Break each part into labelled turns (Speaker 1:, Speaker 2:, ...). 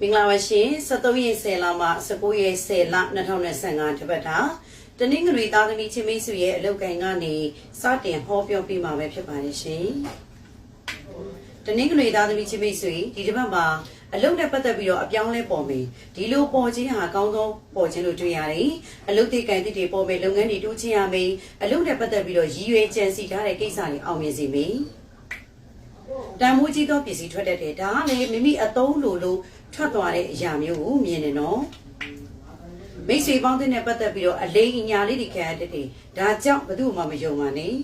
Speaker 1: မင်္ဂလာပါရှင်73ရက်10လမှ19ရက်10လ2025တပတ်တာတနင်္ဂနွေသားသမီးချင်းမိတ်ဆွေရဲ့အလုပ်ကိုင်ကနေစတင်ဟောပြောပြမှာပဲဖြစ်ပါတယ်ရှင်တနင်္ဂနွေသားသမီးချင်းမိတ်ဆွေဒီတစ်ပတ်မှာအလုပ်နဲ့ပတ်သက်ပြီးတော့အပြောင်းလဲပေါ်မယ်ဒီလိုပေါ်ခြင်းဟာကောင်းသောပေါ်ခြင်းလို့တွေ့ရတယ်အလုပ်တွေကံတိတွေပေါ်မယ်လုပ်ငန်းတွေတိုးချင်ရမယ်အလုပ်နဲ့ပတ်သက်ပြီးတော့ရည်ရွယ်ကြံစီထားတဲ့ကိစ္စတွေအောင်မြင်စေမယ် တန်မိုးကြီးသောပစ္စည်းထွက်တတ်တယ်ဒါကလေမိမိအသုံးလိုလို့ထွက်သွားတဲ့အရာမျိုးကိုမြင်နေနော်မိတ်ဆွေပေါင်းတဲ့နဲ့ပတ်သက်ပြီးတော့အလိမ်အညာလေးတွေခံရတတ်တယ်ဒါကြောင့်ဘယ်သူမှမယုံပါနဲ့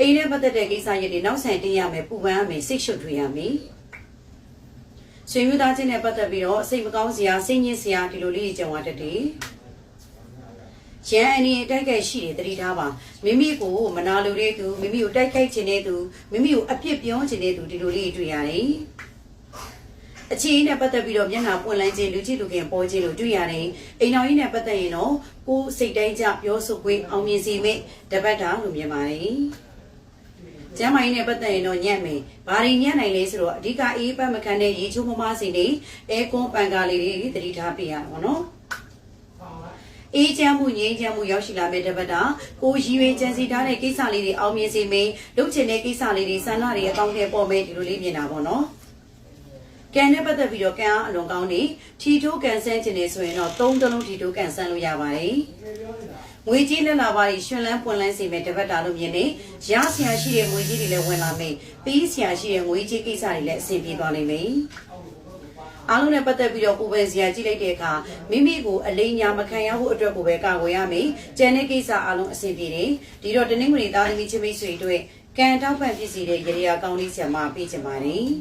Speaker 1: အိမ်နဲ့ပတ်သက်တဲ့ကိစ္စရပ်တွေနောက်ဆိုင်တင်ရမယ်ပူပန်ရမယ်စိတ်ရှုပ်ထွေးရမယ်ဆွေမျိုးသားချင်းနဲ့ပတ်သက်ပြီးတော့စိတ်မကောင်းစရာစိတ်ညစ်စရာဒီလိုလေးကြုံရတတ်တယ် ရန်အနေတိုက်ခိုက်ရှိတယ်တတိထားပါမိမိကိုမနာလိုတဲ့သူမိမိကိုတိုက်ခိုက်ခြင်းတဲ့သူမိမိကိုအပြစ်ပြောခြင်းတဲ့သူဒီလိုလေးတွေ့ရတယ်အခြေအနေနဲ့ပတ်သက်ပြီးတော့မျက်နှာပွင့်လန်းခြင်းလူကြည့်လူခင်ပေါ်ခြင်းလို့တွေ့ရတယ်အိမ်တော်ကြီးနဲ့ပတ်သက်ရင်တော့ကိုယ်စိတ်တိုင်းကြပြောဆိုခွင့်အောင်မြင်စေမယ့်တပတ်တာလို့မြင်ပါတယ်ကျမ်းမာရေးနဲ့ပတ်သက်ရင်တော့ညံ့မယ်။ဘာတွေညံ့နိုင်လဲဆိုတော့အဓိကအေးပတ်မခံတဲ့ရေချိုးမမစီနေအဲကွန်ပန်ကားလေးတွေသတိထားပြရအောင်နော်။ အေးချမ်းမှုငြိမ်းချမ်းမှုရောက်ရှိလာမယ့်တပတ်တာကိုရည်ရွယ်ကြံစီထားတဲ့ကိစ္စလေးတွေအောင်မြင်စေမယ်။လုပ်ချင်တဲ့ကိစ္စလေးတွေဆန္ဒတွေအကောင့်ထဲပေါ်မယ်ဒီလိုလေးမြင်တာပေါ့နော်။ကံနဲ့ပတ်သက်ပြီးတော့ကံအားအလွန်ကောင်းနေထီထိုးကန်ဆန်းခြင်းနေဆိုရင်တော့သုံးသလုံးထီထိုးကန်ဆန်းလို့ရပါတယ်။ငွေကြီးလက်လာပါတွေရှင်လန်းပွင့်လန်းစေမယ်တပတ်တာလို့မြင်နေရဆရာရှိတဲ့ငွေကြီးတွေလည်းဝင်လာမယ်ပြီးဆရာရှိတဲ့ငွေကြီးကိစ္စတွေလည်းအဆင်ပြေသွားလိမ့်မယ် အားလုံးနဲ့ပတ်သက်ပြီးတော့ကိုယ်ပဲဆရာကြည့်လိုက်တဲ့အခါမိမိကိုအလိမ်ညာမခံရဖို့အတွက်ကိုပဲကာကွယ်ရမယ်။ကျန်တဲ့ကိစ္စအားလုံးအဆင်ပြေတယ်။ဒီတော့တနင်္ဂနွေသားသမီးချင်းမိတ်ဆွေတို့ကံတောက်ပံ့ဖြစ်စီတဲ့ရေရာကောင်းလေးဆရာမပေးချင်ပါတယ်။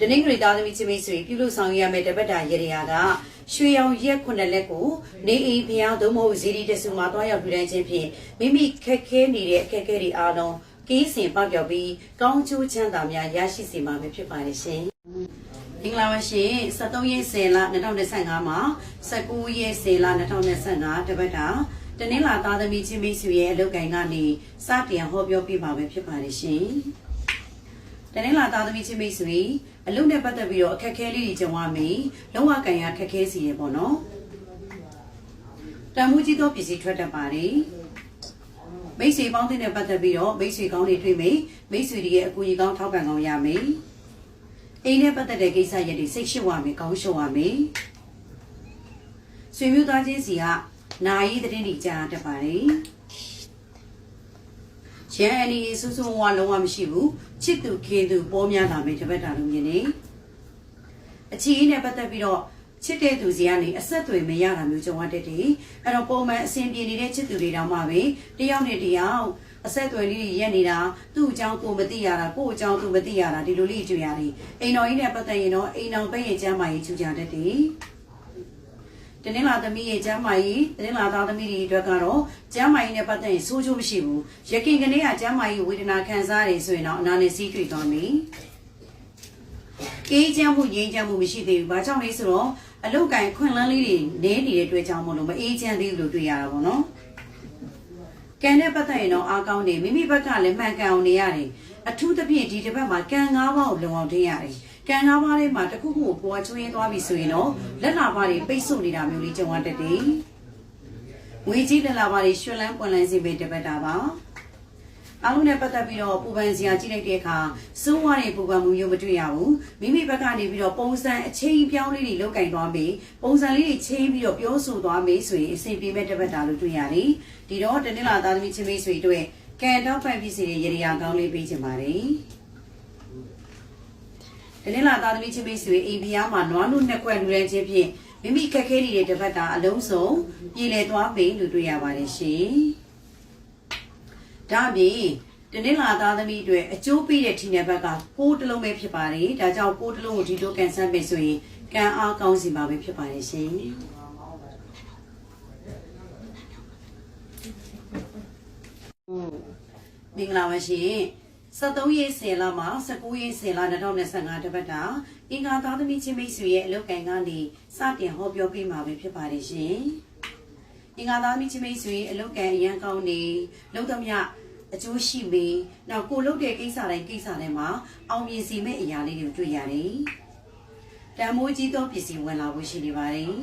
Speaker 1: တနင်္ဂနွေသားသမီးချင်းမိတ်ဆွေပြုလို့ဆောင်ရမယ့်တပတ်တာရေရာကရွှေရောင်ရက်ခုနှစ်လက်ကိုနေအိမ်ဖျားသို့မဟုတ်ဇီဒီတဆူမှာတွားရောက်ပြတိုင်းချင်းဖြင့်မိမိခက်ခဲနေတဲ့အခက်အခဲတွေအားလုံး ကင်းစင်ပပြောက်ပြီးကောင်းကျိုးချမ်းသာများရရှိစေမှာဖြစ်ပါတယ်ရှင်။မင်္ဂလာပါရှင်73ရက်10လ2025မှာ19ရက်10လ2025တပတ်တာတနင်္လာသားသမီးချင်းမိတ်ဆွေရဲ့အလုပ်ကိုင်ကနေစတင်ဟောပြောပြပါမယ်ဖြစ်ပါတယ်ရှင်တနင်္လာသားသမီးချင်းမိတ်ဆွေအလုပ်နဲ့ပတ်သက်ပြီးတော့အခက်အခဲလေးတွေကြုံရမယ်လုံးဝကံရခက်ခဲစီရပေါ့နော်တန်မှုကြီးသောပစ္စည်းထွက်တတ်ပါတယ် မိတ်ဆွေပေါင်းတဲ့နဲ့ပတ်သက်ပြီးတော့မိတ်ဆွေကောင်းတွေတွေ့မယ်မိတ်ဆွေတွေရဲ့အကူအညီကောင်းထောက်ပံ့ကောင်းရမယ်အိမ်နဲ့ပတ်သက်တဲ့ကိစ္စရပ်တွေစိတ်ရှုပ်ရမယ်ကောင်းရှုပ်ရမယ်ဆွေမျိုးသားချင်းစီကနာယီသတင်းတွေကြားတတ်ပါတယ်ရန်အနီဆူဆူဝါလုံးဝမရှိဘူးချစ်သူခင်သူပေါ်များလာမယ်တပတ်တာလုံးမြင်နေအချီးနဲ့ပတ်သက်ပြီးတော့ ချစ်တဲ့သူစီကနေအဆက်အသွယ်မရတာမျိုးကြုံရတတ်တယ်အဲ့တော့ပုံမှန်အဆင်ပြေနေတဲ့ချစ်သူတွေတောင်မှပဲတယောက်နဲ့တယောက်အဆက်အသွယ်လေးတွေရက်နေတာသူ့အကြောင်းကိုမသိရတာကို့အကြောင်းသူမသိရတာဒီလိုလေးကြွရတယ်အိမ်တော်ကြီးနဲ့ပတ်သက်ရင်တော့အိမ်တော်ပဲ့ရဲ့ကျမ်းမာရေးချူကြတတ်တယ်တနင်္လာသမီးရဲ့ကျမ်းမာရေးတနင်္လာသားသမီးတွေအတွက်ကတော့ကျမ်းမာရေးနဲ့ပတ်သက်ရင်ဆိုးချိုးမရှိဘူးရခင်ကနေ့ကကျမ်းမာရေးဝေဒနာခံစားရတယ်ဆိုရင်တော့အနာနဲ့စီးတွေ့သွားမယ်အေးချမ်းမှုငြိမ်းချမ်းမှုမရှိသေးဘူး။ဘာကြောင့်လဲဆိုတော့ အလုတ်ကင်ခွင့်လန်းလေးတွေနည်းနေတဲ့အတွက်ကြောင့်မလို့မအေးချမ်းသေးဘူးလို့တွေ့ရတာပေါ့နော်။ကံနဲ့ပတ်သက်ရင်တော့အားကောင်းတယ်မိမိဘက်ကလည်းမှန်ကန်အောင်နေရတယ်။အထူးသဖြင့်ဒီတစ်ပတ်မှာကံ၅ပါးကိုလုံအောင်ထိရတယ်။ကံ၅ပါးလေးမှာတစ်ခုခုကိုပေါ်ချွင်းသွားပြီဆိုရင်တော့လက်လာပါးတွေပိတ်ဆို့နေတာမျိုးလေးကြုံရတတ်တယ်။ငွေကြီးလက်လာပါးတွေရွှင်လန်းပွင့်လန်းစေမယ့်တစ်ပတ်တာပါ။ အားလုံးနဲ့ပတ်သက်ပြီးတော့ပူပန်စရာကြည့်လိုက်တဲ့အခါစိုးဝါးတဲ့ပူပန်မှုမျိုးမတွေ့ရဘူးမိမိဘက်ကနေပြီးတော့ပုံစံအချိန်ပြောင်းလေးတွေလောက်ကင်သွားပြီပုံစံလေးတွေချင်းပြီးတော့ပြောဆိုသွားပြီဆိုရင်အဆင်ပြေမဲ့တစ်ပတ်တာလို့တွေ့ရတယ်ဒီတော့တနင်္လာသားသမီးချင်းမိတ်ဆွေတို့ကံတော့ဖန်ဖြစ်စေတဲ့ရေရာကောင်းလေးပေးချင်ပါတယ်တနင်္လာသားသမီးချင်းမိတ်ဆွေအိမ်ဖျားမှာနွားနုနှစ်ခွက်လူရန်ချင်းဖြင့်မိမိခက်ခဲနေတဲ့တစ်ပတ်တာအလုံးစုံပြည်လည်သွားပြီလို့တွေ့ရပါတယ်ရှင် ဒါအပြင်တနင်္လာသားသမီးတွေအကျိုးပေးတဲ့ထီနယ်ဘက်ကကိုးတလုံးပဲဖြစ်ပါတယ်ဒါကြောင့်ကိုးတလုံးကိုဒီလိုကန်ဆန်းပေးဆိုရင်ကံအားကောင်းစီမှာပဲဖြစ်ပါတယ်ရှင်မင်္ဂလာပါရှင်73ရက်10လမှ19ရက်10လ2025တပတ်တာအင်္ဂါသားသမီးချင်းမိတ်ဆွေရဲ့အလုပ်ကိုင်ကနေစတင်ဟောပြောပေးမှာပဲဖြစ်ပါတယ်ရှင် အင်္ဂါသားသမီးချင်းမိတ်ဆွေအလုပ်ကိုင်အရန်ကောင်းနေလုံသမျှအကျိုးရှိမေးနောက်ကိုလုပ်တဲ့ကိစ္စတိုင်းကိစ္စတိုင်းမှာအောင်မြင်စီမဲ့အရာလေးတွေကိုတွေ့ရတယ်တန်မိုးကြီးသောပစ္စည်းဝင်လာဖို့ရှိနေပါတယ်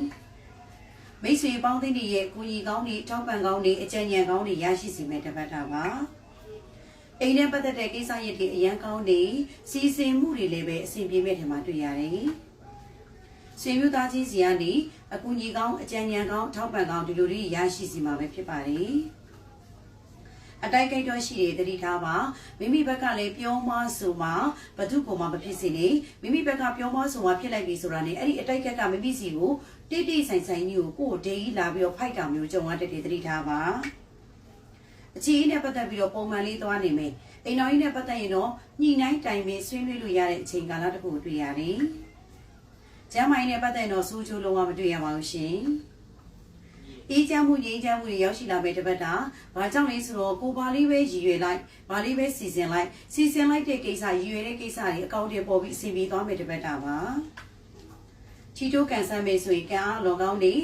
Speaker 1: မိတ်ဆွေပေါင်းသိတဲ့ရဲ့ကိုကြီးကောင်းတွေထောက်ပံ့ကောင်းတွေအကြံဉာဏ်ကောင်းတွေရရှိစီမဲ့တပတ်တာပါအိမ်နဲ့ပတ်သက်တဲ့ကိစ္စရပ်တွေအရန်ကောင်းတွေစီစဉ်မှုတွေလည်းပဲအဆင်ပြေမဲ့ထင်မှတွေ့ရတယ် ဆွေမျိုးသားချင်းစီကနေအကူကြီးကောင်းအကြံဉာဏ်ကောင်းထောက်ပံ့ကောင်းဒီလိုတွေရရှိစီမှာပဲဖြစ်ပါတယ်အတိုက်ကိတ်တော့ရှိတယ်တတိထားပါမိမိဘက်ကလည်းပြောမဆိုမှဘသူ့ကိုမှမဖြစ်စေနဲ့မိမိဘက်ကပြောမဆိုမှဖြစ်လိုက်ပြီဆိုတာနဲ့အဲ့ဒီအတိုက်ကက်ကမိမိစီကိုတိတ်တိတ်ဆိုင်ဆိုင်ကြီးကိုကိုယ်ဒေကြီးလာပြီးတော့ဖိုက်တာမျိုးကြုံရတဲ့တတိထားပါအချီးနဲ့ပတ်သက်ပြီးတော့ပုံမှန်လေးသွားနေမယ်အိမ်တော်ကြီးနဲ့ပတ်သက်ရင်တော့ညှိနှိုင်းတိုင်ပင်ဆွေးနွေးလို့ရတဲ့အချိန်ကာလတစ်ခုကိုတွေ့ရတယ် ကျမ်းမိုင်းနဲ့ပတ်သက်ရင်တော့စူးချိုးလုံးဝမတွေ့ရပါဘူးရှင်အေးချမ်းမှုငြိမ်းချမ်းမှုတွေရောက်ရှိလာမဲ့တပတ်တာဘာကြောင့်လဲဆိုတော့ကိုပါလေးပဲရည်ရွယ်လိုက်ဘာလေးပဲစီစဉ်လိုက်စီစဉ်လိုက်တဲ့ကိစ္စရည်ရွယ်တဲ့ကိစ္စတွေအကောင့်တွေပေါ်ပြီးအစီအပြေသွားမဲ့တပတ်တာပါထီတိုးကန်ဆန်းမယ်ဆိုရင်ကံအားလောကောင်းနေ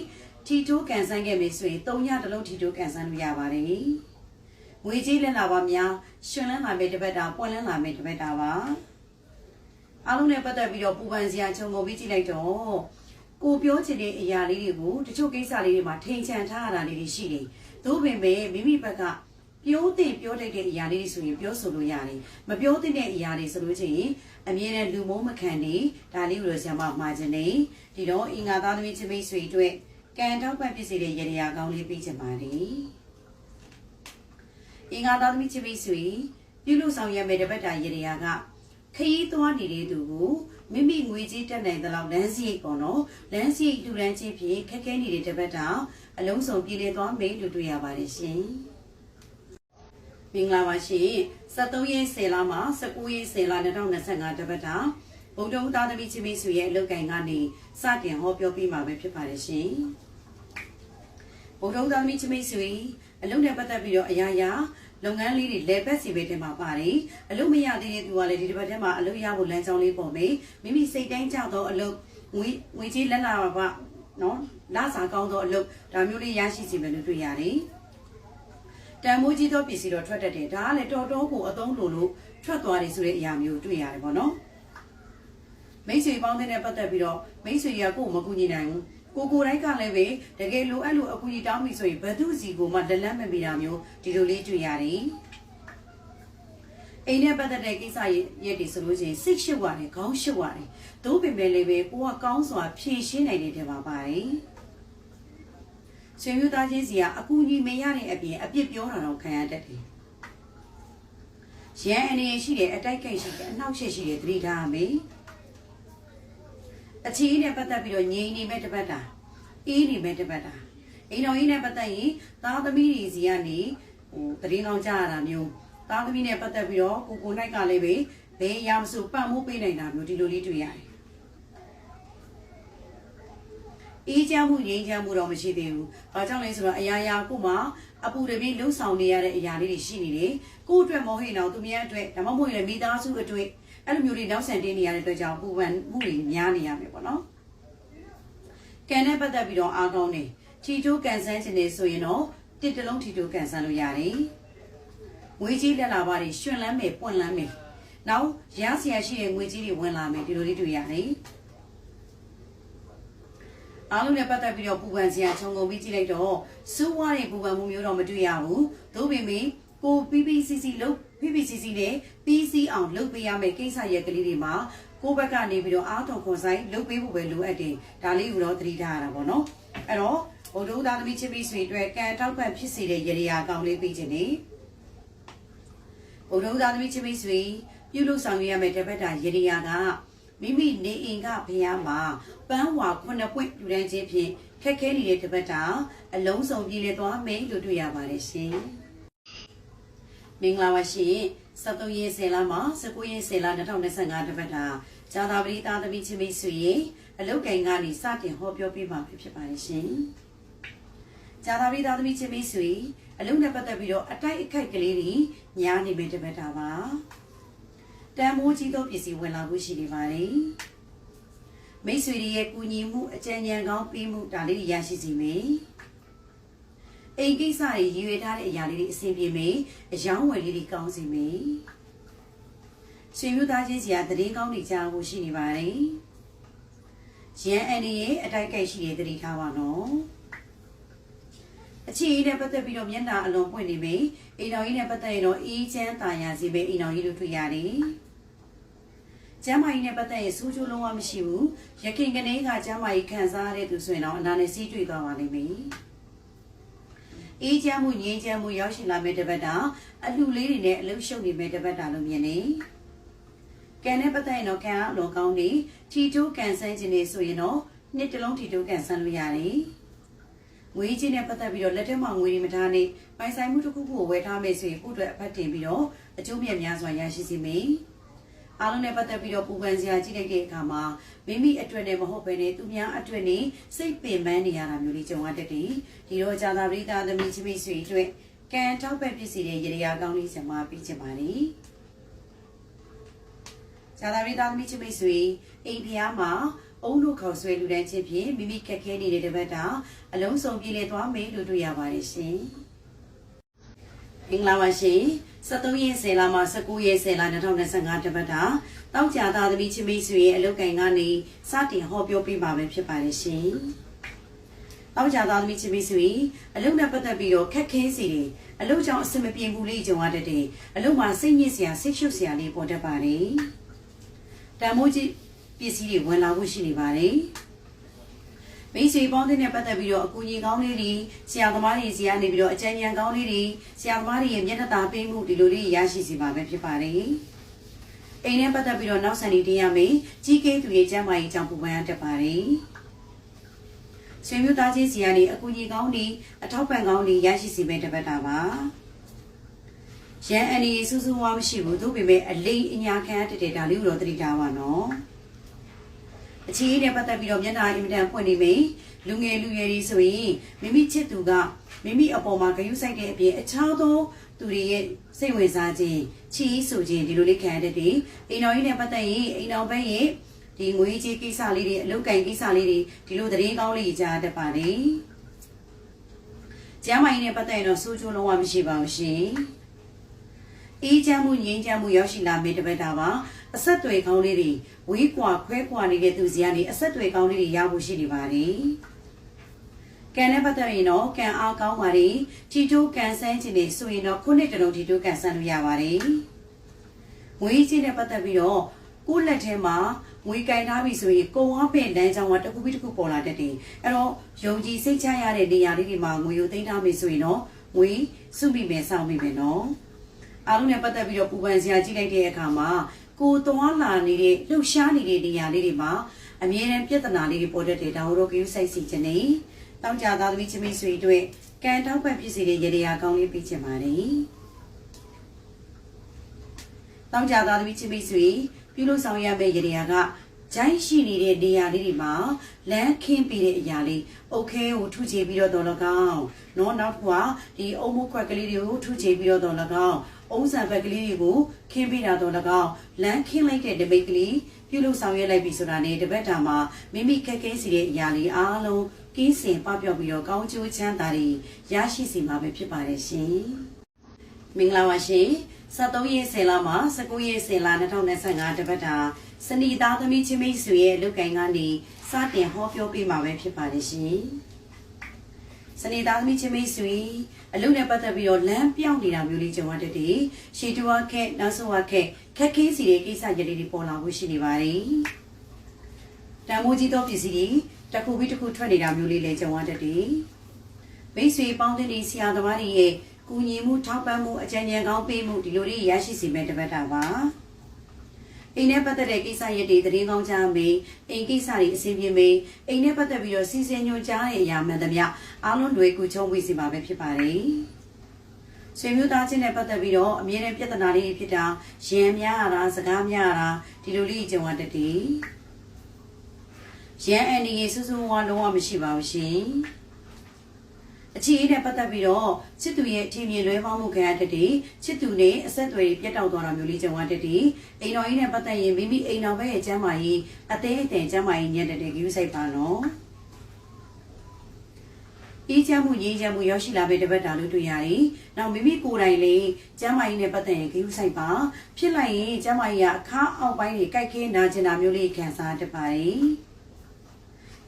Speaker 1: ထီတိုးကန်ဆန်းခဲ့မယ်ဆိုရင်၃ညတစ်လုံးထီတိုးကန်ဆန်းလို့ရပါတယ်ငွေကြီးလက်လာပါများရှင်လန်းလာမဲ့တပတ်တာပွင့်လန်းလာမဲ့တပတ်တာပါ အားလုံးနဲ့ပတ်သက်ပြီးတော့ပူပန်စရာခြုံငုံပြီးကြည့်လိုက်တော့ကိုပြောချင်တဲ့အရာလေးတွေကိုတချို့ကိစ္စလေးတွေမှာထိန်ချန်ထားရတာလေးတွေရှိတယ်။သို့ပေမဲ့မိမိဘက်ကပြောတဲ့ပြောတတ်တဲ့အရာလေးတွေဆိုရင်ပြောဆိုလို့ရတယ်။မပြောသင့်တဲ့အရာတွေဆိုလို့ချင်းအမြဲတမ်းလူမုန်းမခံနေဒါလေးကိုဆရာမမှာခြင်းနေဒီတော့အင်္ဂါသားသမီးချင်းမိတ်ဆွေအတွက်ကံတောက်ပံ့ဖြစ်စေတဲ့ရရကောင်းလေးပြီးချင်ပါတယ်။အင်္ဂါသားသမီးချင်းမိတ်ဆွေပြုလို့ဆောင်ရမယ့်တပတ်တာရရက ခရီးသွားနေတဲ့သူကိုမိမိငွေကြေးတက်နိုင်တဲ့လောက်လမ်းစရိတ်ပေါ့နော်လမ်းစရိတ်လူလန်းချင်းဖြင့်ခက်ခဲနေတဲ့တပတ်တောင်အလုံးစုံပြည်လည်သွားမယ်လို့တွေ့ရပါတယ်ရှင်မင်္ဂလာပါရှင်73ရက်10လမှ19ရက်10လ2025တပတ်တောင်ဘုံတုံးသားသမီးချင်းမစုရဲ့အလုတ်ကင်ကနေစတင်ဟောပြောပြမှာပဲဖြစ်ပါတယ်ရှင်ဘုံတုံးသားသမီးချင်းမစုအလုတ်နဲ့ပတ်သက်ပြီးတော့အရာရာ လုပ်ငန်းလေးတွေလဲပတ်စီပဲတင်မှာပါတယ်အလုပ်မရသေးတဲ့သူကလည်းဒီတစ်ပတ်ထဲမှာအလုပ်ရဖို့လမ်းကြောင်းလေးပေါ်မယ်မိမိစိတ်တိုင်းကြတော့အလုပ်ငွေငွေကြီးလက်လာပါနော်လစာကောင်းသောအလုပ်ဒါမျိုးလေးရရှိစီမယ်လို့တွေ့ရတယ်တန်မိုးကြီးသောပစ္စည်းတော့ထွက်တတ်တယ်ဒါကလည်းတော်တော်ကိုအသုံးလိုလို့ထွက်သွားတယ်ဆိုတဲ့အရာမျိုးတွေ့ရတယ်ပေါ့နော်မိတ်ဆွေပေါင်းတဲ့ပတ်သက်ပြီးတော့မိတ်ဆွေတွေကကိုယ်မကူညီနိုင်ဘူး ကိုကိုတိုင်းကလည်းပဲတကယ်လိုအပ်လို့အကူကြီးတောင်းပြီဆိုရင်ဘယ်သူစီကိုမှလက်လက်မမိတာမျိုးဒီလိုလေးတွေ့ရတယ်အိမ်နဲ့ပတ်သက်တဲ့ကိစ္စရဲ့တွေဆိုလို့ရှိရင်စိတ်ရှုပ်ရတယ်ခေါင်းရှုပ်ရတယ်သို့ပင်ပဲလည်းပဲကိုကကောင်းစွာဖြည့်ရှင်းနိုင်တယ်တဲ့ပါပါတယ်ဆွေမျိုးသားချင်းစီကအကူကြီးမရတဲ့အပြင်အပြစ်ပြောတာတော့ခံရတတ်တယ်ရန်အနေရှိတယ်အတိုက်ကိတ်ရှိတယ်အနှောက်ယှက်ရှိတယ်သတိထားရမယ် အချီးနဲ့ပတ်သက်ပြီးတော့ငြိမ်နေမဲ့တပတ်တာအေးနေမဲ့တပတ်တာအိမ်တော်ကြီးနဲ့ပတ်သက်ရင်သားသမီးတွေစီကနေဟိုတရင်ကောင်းကြရတာမျိုးသားသမီးနဲ့ပတ်သက်ပြီးတော့ကိုကိုနိုင်ကလည်းပဲဘယ်ရမစို့ပံ့မိုးပေးနိုင်တာမျိုးဒီလိုလေးတွေ့ရတယ်အေးချမ်းမှုငြိမ်းချမ်းမှုတော့မရှိသေးဘူး။ဘာကြောင့်လဲဆိုတော့အရာရာကိုမှအပူတပြင်းလှုပ်ဆောင်နေရတဲ့အရာလေးတွေရှိနေတယ်။ကိုယ့်အတွက်မဟုတ်ရင်တော့သူများအတွက်ဒါမှမဟုတ်ရင်မိသားစုအတွက် အဲ့လိုမျိုးတွေနောက်ဆန်တင်းနေရတဲ့အတွက်ကြောင့်ပူပန်မှုတွေများနေရမယ်ပေါ့နော်။ကန်နဲ့ပတ်သက်ပြီးတော့အားကောင်းနေထီတိုးကန်ဆန်းခြင်းနေဆိုရင်တော့တစ်တလုံးထီတိုးကန်ဆန်းလို့ရတယ်။ငွေကြီးလက်လာပါတွေရှင်လန်းမယ်ပွင့်လန်းမယ်။နောက်ရဆရာရှိတဲ့ငွေကြီးတွေဝင်လာမယ်ဒီလိုလေးတွေ့ရတယ်။အားလုံးနဲ့ပတ်သက်ပြီးတော့ပူပန်စရာခြုံငုံပြီးကြည့်လိုက်တော့စူးဝါးတဲ့ပူပန်မှုမျိုးတော့မတွေ့ရဘူး။သို့ပေမဲ့ကို PPCC လုတ် PPCC နဲ့ PC အောင်လုပ်ပေးရမယ့်ကိစ္စရက်ကလေးတွေမှာကိုယ့်ဘက်ကနေပြီးတော့အားတော်ခွန်ဆိုင်လုပ်ပေးဖို့ပဲလိုအပ်တယ်။ဒါလေးကိုတော့သတိထားရတာပေါ့နော်။အဲ့တော့ဘုဒ္ဓဦးသားသမီးချင်းပြီးဆွေအတွက်ကံတောက်ပံ့ဖြစ်စေတဲ့ရေရာကောင်လေးပြီးခြင်းနေဘုဒ္ဓဦးသားသမီးချင်းပြီးဆွေပြုလုပ်ဆောင်ရမယ့်တပတ်တာရေရာကမိမိနေအိမ်ကဘုရားမှာပန်းဝါခုနှစ်ပွင့်ပြူတန်းခြင်းဖြင့်ခက်ခဲနေတဲ့တပတ်တာအလုံးစုံပြည်လေသွားမယ်လို့တွေ့ရပါတယ်ရှင်။ မင်္ဂလာပါရှင်။73ရက်10လမှာ19ရက်10လ2025တပတ်တာဇာတာပရိသားသမီးချင်းမိတ်ဆွေရဲ့အလုတ်ကင်ကနေစတင်ဟောပြောပြမှာဖြစ်ပါတယ်ရှင်။ဇာတာပရိသားသမီးချင်းမိတ်ဆွေအလုတ်နဲ့ပတ်သက်ပြီးတော့အတိုက်အခိုက်ကလေးတွေညားနေမယ်တပတ်တာပါ။တန်မိုးကြီးသောပစ္စည်းဝင်လာဖို့ရှိနေပါတယ်။မိတ်ဆွေတွေရဲ့ကူညီမှုအကြံဉာဏ်ကောင်းပေးမှုဒါလေးရရှိစီမယ်။ အိမ်ကိစ္စတွေရည်ရွယ်ထားတဲ့အရာလေးတွေအဆင်ပြေမေအယောင်းဝယ်လေးတွေကောင်းစီမေဆွေမျိုးသားချင်းစီကတည်င်းကောင်းတွေကြားဖို့ရှိနေပါတယ်ရန်အန်ဒီရဲ့အတိုက်ကိုက်ရှိတဲ့တတိထားပါနော်အခြေအနေနဲ့ပတ်သက်ပြီးတော့မျက်နှာအလုံးပွင့်နေပြီအိမ်တော်ကြီးနဲ့ပတ်သက်ရင်တော့အေးချမ်းသာယာစီပဲအိမ်တော်ကြီးတို့တွေ့ရတယ်ကျမ်းမာရေးနဲ့ပတ်သက်ရင်စူးချိုးလုံးဝမရှိဘူးရခင်ကနေကကျမ်းမာရေးခံစားရတဲ့သူဆိုရင်တော့အနာနဲ့စီးတွေ့သွားပါလိမ့်မယ် အေးချမ်းမှုငြိမ်းချမ်းမှုရောက်ရှိလာမယ့်တပတ်တာအလှလေးတွေနဲ့အလုံးရှုပ်နေမယ့်တပတ်တာလို့မြင်နေကံနဲ့ပတ်သက်ရင်တော့ကံအလောကောင်းနေထီတိုးကန်ဆန်းခြင်းနေဆိုရင်တော့နှစ်တလုံးထီတိုးကန်ဆန်းလို့ရတယ်ငွေကြီးနဲ့ပတ်သက်ပြီးတော့လက်ထက်မှာငွေတွေမထားနေပိုင်ဆိုင်မှုတစ်ခုခုကိုဝယ်ထားမယ်ဆိုရင်ကိုယ့်အတွက်အဖတ်တင်ပြီးတော့အကျိုးမြတ်များစွာရရှိစေမယ် အားလုံးနဲ့ပတ်သက်ပြီးတော့ပူပန်စရာကြည့်လိုက်တဲ့အခါမှာမိမိအတွက်နဲ့မဟုတ်ဘဲနဲ့သူများအတွက်နဲ့စိတ်ပင်ပန်းနေရတာမျိုးလေးကြုံရတတ်တယ်ဒီတော့ဇာတာပရိသသမီးချိမိတ်ဆွေအတွက်ကံထောက်ပံ့ပစ္စည်းတွေရေရာကောင်းလေးစမှာပြီးချင်ပါလေဇာတာပရိသသမီးချိမိတ်ဆွေအိမ်ဖျားမှာအုံတို့ခေါ်ဆွဲလူတန်းချင်းဖြင့်မိမိခက်ခဲနေတဲ့တပတ်တာအလုံးစုံပြေလည်သွားမယ်လို့တွေ့ရပါတယ်ရှင် မင်္ဂလာပါရှင်73ရက်10လမှ19ရက်10လ2025တပတ်တာတောက်ကြသားသမီးချင်းမိတ်ဆွေရဲ့အလုတ်ကင်ကနေစတင်ဟောပြောပေးပါမယ်ဖြစ်ပါတယ်ရှင်တောက်ကြသားသမီးချင်းမိတ်ဆွေအလုတ်နဲ့ပတ်သက်ပြီးတော့ခက်ခဲစီတွေအလုတ်ကြောင့်အဆင်မပြေဘူးလေးကြုံရတတ်တယ်အလုတ်မှာစိတ်ညစ်စရာစိတ်ရှုပ်စရာလေးပေါ်တတ်ပါတယ်တန်မိုးကြီးပစ္စည်းတွေဝင်လာဖို့ရှိနေပါတယ် မိတ်ဆွေပေါင်းတဲ့နဲ့ပတ်သက်ပြီးတော့အကူအညီကောင်းလေးတွေဆရာသမားတွေစီကနေပြီးတော့အကြံဉာဏ်ကောင်းလေးတွေဆရာသမားတွေရဲ့မျက်နှာသာပေးမှုဒီလိုလေးရရှိစီပါပဲဖြစ်ပါတယ်။အိမ်နဲ့ပတ်သက်ပြီးတော့နောက်ဆန်ဒီတင်ရမယ်ကြီးကဲသူရဲ့ကျမ်းမာရေးကြောင့်ပူပန်ရတတ်ပါတယ်။ဆွေမျိုးသားချင်းစီကနေအကူအညီကောင်းတွေအထောက်ပံ့ကောင်းတွေရရှိစီမဲ့တပတ်တာပါ။ရန်အန်ဒီစူးစူးဝါမရှိဘူးသို့ပေမဲ့အလိမ်အညာခံရတဲ့ဒါလေးကိုတော့သတိထားပါနော်။ အခြေအနေနဲ့ပတ်သက်ပြီးတော့မျက်နှာအင်မတန်ဖွင့်နေပြီလူငယ်လူရွယ်တွေဆိုရင်မိမိချစ်သူကမိမိအပေါ်မှာဂရုစိုက်တဲ့အပြင်အခြားသောသူတွေရဲ့စိတ်ဝင်စားခြင်းချီးဆိုခြင်းဒီလိုလေးခံရတဲ့တွေအိမ်တော်ကြီးနဲ့ပတ်သက်ရင်အိမ်တော်ဘက်ရဲ့ဒီငွေကြီးကိစ္စလေးတွေအလုပ်ကင်ကိစ္စလေးတွေဒီလိုသတင်းကောင်းလေးကြားတတ်ပါတယ်ကျမ်းမာရေးနဲ့ပတ်သက်ရင်တော့စိုးချိုးလုံးဝမရှိပါဘူးရှင်အေးချမ်းမှုငြိမ်းချမ်းမှုရောက်ရှိလာမယ့်တပတ်တာပါ အဆက်တွေကောင်းလေးတွေဝေးကွာခွဲကွာနေတဲ့သူစီကနေအဆက်တွေကောင်းလေးတွေရဖို့ရှိနေပါတယ်။ကံနဲ့ပတ်သက်ရင်တော့ကံအားကောင်းပါတယ်။ထီတိုးကံဆန်းခြင်းတွေဆိုရင်တော့ခုနှစ်တလုံးထီတိုးကံဆန်းလို့ရပါတယ်။ငွေချင်းနဲ့ပတ်သက်ပြီးတော့ကိုယ့်လက်ထဲမှာငွေကင်ထားပြီဆိုရင်ကိုဝါပင်တန်းချောင်းကတစ်ခုပြီးတစ်ခုပေါ်လာတတ်တယ်။အဲ့တော့ယုံကြည်စိတ်ချရတဲ့နေရာလေးတွေမှာငွေကိုသိမ်းထားပြီဆိုရင်တော့ငွေစုမိမယ်စောင့်မိမယ်နော်။အားလုံးနဲ့ပတ်သက်ပြီးတော့ပူပန်စရာကြည့်လိုက်တဲ့အခါမှာ ကိုသွားလာနေတဲ့လှုပ်ရှားနေတဲ့နေရာလေးတွေမှာအမြဲတမ်းပြဿနာလေးတွေပေါ်တတ်တယ်ဒါတို့ကယူဆိုင်စီခြင်းနေတောင်းကြသားသမီးချင်းမိတ်ဆွေတို့ကံတောက်ပံ့ဖြစ်စေတဲ့ရေရာကောင်းလေးပေးချင်ပါတယ်တောင်းကြသားသမီးချင်းမိတ်ဆွေပြုလို့ဆောင်ရမယ့်ရေရာကကြိုင်းရှိနေတဲ့နေရာလေးတွေမှာလမ်းခင်းပြီးတဲ့အရာလေးအုတ်ခဲကိုထုချေပြီးတော့တော်လကောင်းနော်နောက်တစ်ခုကဒီအုံမိုးခွက်ကလေးတွေကိုထုချေပြီးတော့တော်လကောင်း အုံးဆံဘက်ကလေးတွေကိုခင်းပေးတာတော့၎င်းလမ်းခင်းလိုက်တဲ့တပိတ်ကလေးပြုလုပ်ဆောင်ရွက်လိုက်ပြီဆိုတာနဲ့တပတ်တာမှာမိမိခက်ခဲစီတဲ့အရာလေးအားလုံးကင်းစင်ပပျောက်ပြီးတော့ကောင်းကျိုးချမ်းသာတွေရရှိစီမှာပဲဖြစ်ပါတယ်ရှင်မင်္ဂလာပါရှင်73ရက်10လမှ19ရက်10လ2025တပတ်တာစနီသားသမီးချင်းမိတ်ဆွေရဲ့လုတ်ကင်ကနေစတင်ဟောပြောပေးမှာပဲဖြစ်ပါတယ်ရှင် စနေသားသမီးချင်းမိတ်ဆွေအလုပ်နဲ့ပတ်သက်ပြီးတော့လမ်းပြောင်းနေတာမျိုးလေးကြုံရတတ်တယ်။ရှီတူဝါခက်နောက်ဆုံးဝါခက်ခက်ခဲစီတဲ့ကိစ္စကြလေးတွေပေါ်လာဖို့ရှိနေပါတယ်။တန်မိုးကြီးသောပစ္စည်းတွေတစ်ခုပြီးတစ်ခုထွက်နေတာမျိုးလေးလည်းကြုံရတတ်တယ်။မိတ်ဆွေပေါင်းတဲ့ဆရာသမားတွေရဲ့ကူညီမှုထောက်ပံ့မှုအကြံဉာဏ်ကောင်းပေးမှုဒီလိုတွေရရှိစီမဲ့တပတ်တာပါ။ အိမ်နဲ့ပတ်သက်တဲ့ကိစ္စရက်တွေသတင်းကောင်းကြားမေးအိမ်ကိစ္စတွေအဆင်ပြေမေးအိမ်နဲ့ပတ်သက်ပြီးတော့စီစဉ်ညွှန်ကြားတဲ့အရာမှန်သမျှအားလုံးတွေကူချုံဝေးစီပါပဲဖြစ်ပါတယ်ဆွေမျိုးသားချင်းနဲ့ပတ်သက်ပြီးတော့အမြဲတမ်းပြဿနာလေးဖြစ်တာရံများရတာစကားများရတာဒီလိုလေးကြုံရတတ်တယ်ရံအန်ဒီရေစူးစူးဝါလုံးဝမရှိပါဘူးရှင် အခြေအနေနဲ့ပတ်သက်ပြီးတော့ချစ်သူရဲ့အထင်မြင်လွဲပေါင်းမှုခံရတဲ့တည်းချစ်သူနဲ့အဆက်အသွယ်ပြတ်တောက်သွားတာမျိုးလေးကြုံရတဲ့တည်းအိမ်တော်ကြီးနဲ့ပတ်သက်ရင်မိမိအိမ်တော်ဘက်ရဲ့ကျမ်းမာရေးအသေးအတန်ကျမ်းမာရေးညံ့တဲ့ကယူဆိုင်ပါနော်အေးချမ်းမှုရင်းချမ်းမှုရောက်ရှိလာတဲ့တပတ်တာလို့တွေ့ရတယ်။နောက်မိမိကိုယ်တိုင်လေးကျမ်းမာရေးနဲ့ပတ်သက်ရင်ဂရုစိုက်ပါဖြစ်လိုက်ရင်ကျမ်းမာရေးကအခါအောက်ပိုင်းတွေကြိုက်ခဲနာကျင်တာမျိုးလေးခံစားတတ်ပါတယ်။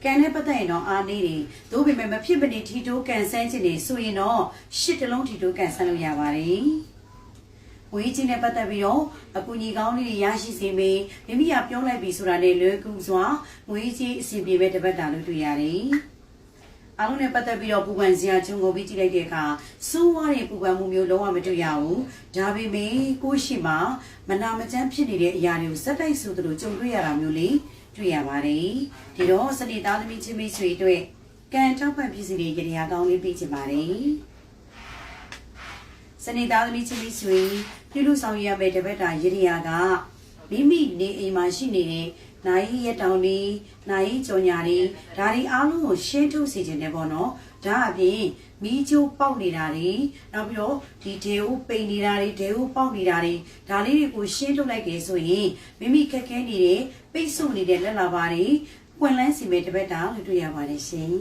Speaker 1: ကံနဲ့ပတ်သက်ရင်တော့အားနေတယ်။သို့ပေမဲ့မဖြစ်မနေထီတိုးကန်ဆန်းခြင်းတွေဆိုရင်တော့ရှစ်တလုံးထီတိုးကန်ဆန်းလို့ရပါတယ်။ဝေးချင်းနဲ့ပတ်သက်ပြီးတော့အကူကြီးကောင်းလေးတွေရရှိစေမေမိမိကပြောလိုက်ပြီဆိုတာနဲ့လွယ်ကူစွာဝေးချင်းအစီအပြေပဲတပတ်တာလို့တွေ့ရတယ်။အားလုံးနဲ့ပတ်သက်ပြီးတော့ပူပန်စရာချုံကိုပြီးကြည့်လိုက်တဲ့အခါစိုးဝါးတဲ့ပူပန်မှုမျိုးလုံးဝမတွေ့ရဘူး။ဒါပေမဲ့ကိုယ့်ရှိမှမနာမကျန်းဖြစ်နေတဲ့အရာတွေကိုစက်တိုက်ဆိုသလိုကြုံတွေ့ရတာမျိုးလေး တွေ့ရပါတယ်။ဒီတော့စနေသားသမီးချင်းမိတ်ဆွေတို့ကံထောက်ပံ့ပြည်စီတွေကြရာကောင်းလေးပြီးချင်ပါတယ်။စနေသားသမီးချင်းမိတ်ဆွေပြုလို့ဆောင်ရရမယ့်တပတ်တာရည်ရကမိမိနေအိမ်မှာရှိနေတဲ့နိုင်ရတောင်လေးနိုင်ကြော်ညာလေးဒါဒီအားလုံးကိုရှင်းထုတ်စေခြင်းနဲ့ပေါ့နော်ဒါအပြင်မီးချိုးပေါက်နေတာတွေနောက်ပြီးတော့ဒီဒေဦးပိန်နေတာတွေဒေဦးပေါက်နေတာတွေဒါလေးတွေကိုရှင်းထုတ်လိုက်ကြဆိုရင်မိမိခက်ခဲနေတဲ့ ပိတ်ဆို့နေတဲ့လက်လာပါတွေပွင့်လန်းစီမဲ့တပတ်တာလို့တွေ့ရပါတယ်ရှင်